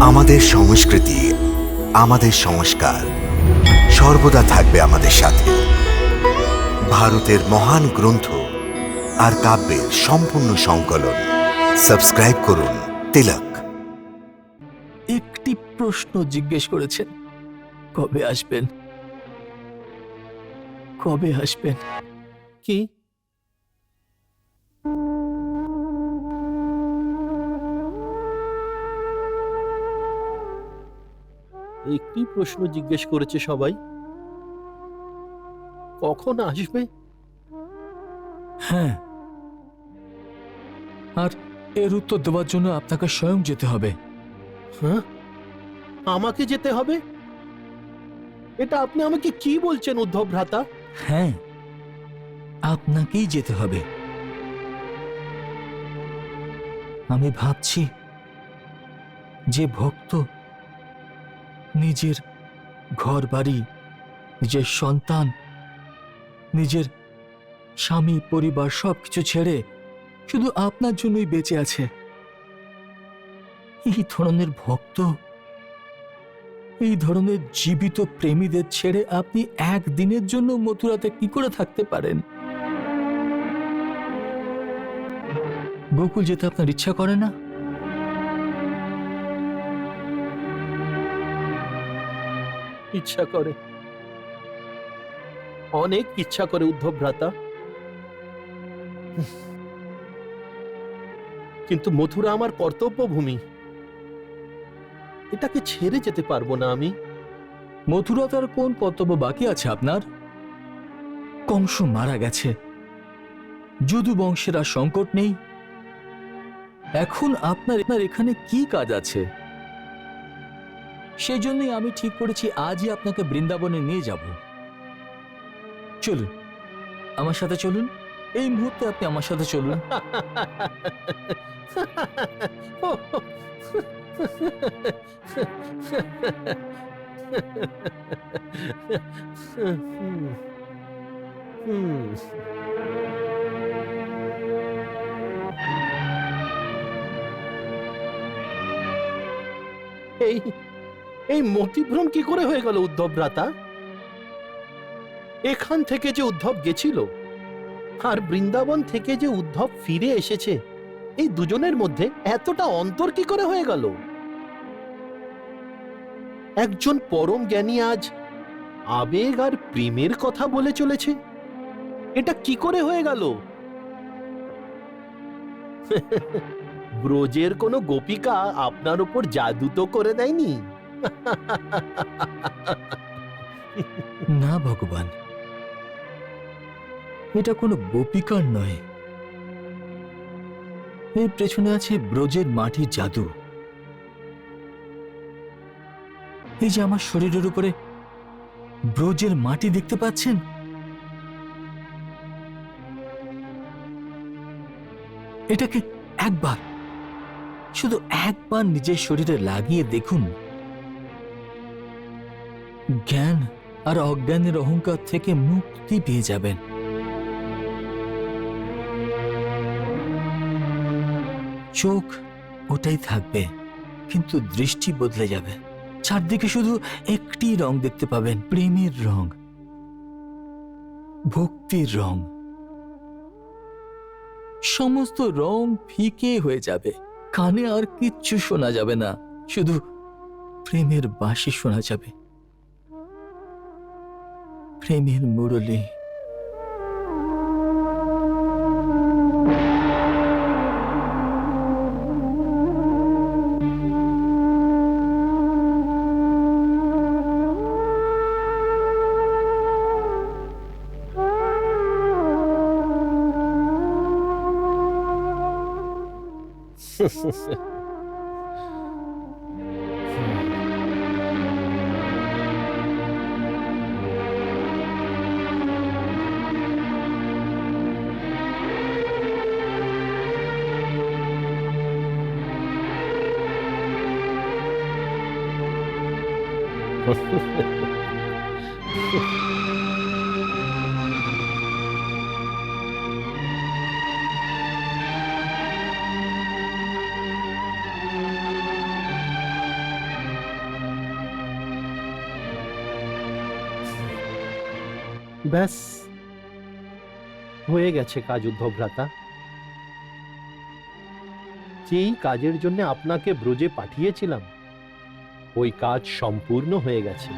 আমাদের সংস্কৃতি, আমাদের সংস্কার সর্বদা থাকবে আমাদের সাথে। ভারতের মহান গ্রন্থ আর কাব্যের সম্পূর্ণ সংকলন। সাবস্ক্রাইব করুন তিলক। একটি প্রশ্ন জিজ্ঞেস করেছেন, কবে আসবেন? কবে আসবেন? কি? একটি প্রশ্ন জিজ্ঞেস করেছে সবাই। কখন আসবে? হ্যাঁ। আর এর উত্তর দেওয়ার জন্য আপনাকে স্বয়ং যেতে হবে। হ্যাঁ? আমাকে যেতে হবে? এটা আপনি আমাকে কি বলছেন উদ্ধব ভ্রাতা? হ্যাঁ আপনাকেই যেতে হবে। আমি ভাবছি যে ভক্ত নিজের ঘর বাড়ি নিজের সন্তান, নিজের স্বামী, পরিবার সবকিছু ছেড়ে শুধু আপনার জন্যই বেঁচে আছে। এই ধরনের ভক্ত, এই ধরনের জীবিত প্রেমীদের ছেড়ে আপনি একদিনের জন্য মথুরাতে কি করে থাকতে পারেন? গোকুল যেতে আপনার ইচ্ছা করে না? ইচ্ছা করে। অনেক ইচ্ছা করে উদ্ধব ভ্রাতা। কিন্তু মথুরা আমার কর্তব্য ভূমি এটাকে ছেড়ে যেতে পারব না আমি। মথুরা তার কোন কর্তব্য বাকি আছে আপনার? কংস মারা গেছে। যদু বংশের আর সংকট নেই। এখন আপনার এখানে কি কাজ আছে? সেই জন্যই আমি ঠিক করেছি আজই আপনাকে বৃন্দাবনে নিয়ে যাব। চলুন, আমার সাথে চলুন। এই মুহূর্তে আপনি আমার সাথে চলুন। এই এই মতিভ্রম কি করে হয়ে গেল উদ্ধব ভ্রাতা এখান থেকে যে উদ্ধব গেছিল, আর বৃন্দাবন থেকে যে উদ্ধব ফিরে এসেছে, এই দুজনের মধ্যে এতটা অন্তর কি করে হয়ে গেল? একজন পরম জ্ঞানী আজ আবেগ আর প্রেমের কথা বলে চলেছে। এটা কি করে হয়ে গেল? ব্রজের কোনো গোপিকা আপনার উপর জাদু তো করে দেয়নি? না, ভগবান। এটা কোনো গোপিকার নয়। এর পেছনে আছে ব্রজের মাটির জাদু। এই যে আমার শরীরের উপরে ব্রজের মাটি দেখতে পাচ্ছেন? এটাকে একবার, শুধু একবার নিজের শরীরে লাগিয়ে দেখুন। জ্ঞান আর অজ্ঞানের অহংকার থেকে মুক্তি পেয়ে যাবেন। চোখ ওটাই থাকবে, কিন্তু দৃষ্টি বদলে যাবে। চারদিকে শুধু একটি রং দেখতে পাবেন, প্রেমের রং, ভক্তির রং। সমস্ত রং ফিকে হয়ে যাবে, কানে আর কিচ্ছু শোনা যাবে না, শুধু প্রেমের বাঁশি শোনা যাবে। Emin Murali. ব্যাস হয়ে গেছে কাজ উদ্ধব ভ্রাতা যেই কাজের জন্য আপনাকে ব্রজে পাঠিয়েছিলাম ওই কাজ সম্পূর্ণ হয়ে গেছে।